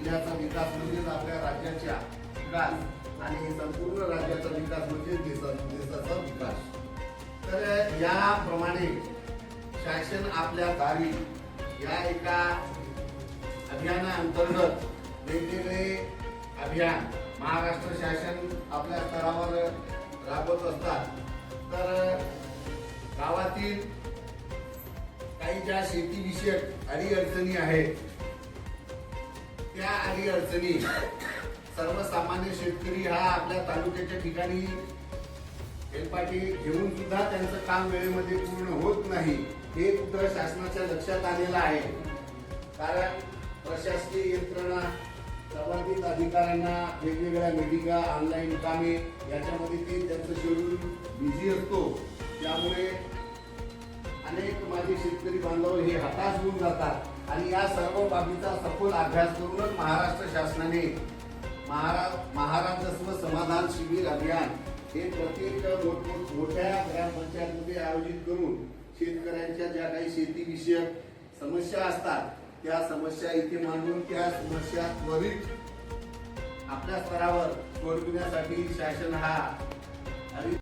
जिल्ह्याचा विकास म्हणजेच आपल्या राज्याच्या विकास आणि संपूर्ण राज्याचा विकास म्हणजे देशाचा विकास. तर याप्रमाणे शासन आपल्या दारी या एका अभियानाअंतर्गत वेगवेगळे अभियान महाराष्ट्र शासन आपल्या स्तरावर राबवत असतात. तर गावातील काही ज्या शेतीविषयक अडीअडचणी आहेत त्या अडीअडचणी सर्वसामान्य शेतकरी हा आपल्या तालुक्याच्या ठिकाणी हेलपाटी घेऊन सुद्धा त्यांचं काम वेळेमध्ये पूर्ण होत नाही हे सुद्धा शासनाच्या लक्षात आलेलं आहे. कारण प्रशासकीय यंत्रणा संबंधित अधिकाऱ्यांना वेगवेगळ्या मीटिंगा ऑनलाईन कामे याच्यामध्ये ते त्यांचं शेड्यूल बिझी असतो. त्यामुळे अनेक माझे शेतकरी बांधव हे हताश होऊन जातात. आणि या सर्व बाबीचा सखोल अभ्यास करूनच महाराष्ट्र शासनाने महाराज महाराजस्व समाधान शिबिर अभियान हे प्रत्येक मोठ- मोठ्या ग्रामपंचायतमध्ये आयोजित करून शेतकऱ्यांच्या ज्या काही शेतीविषयक समस्या असतात त्या समस्या इथे मांडून त्या समस्या त्वरित आपल्या स्तरावर सोडविण्यासाठी शासन हा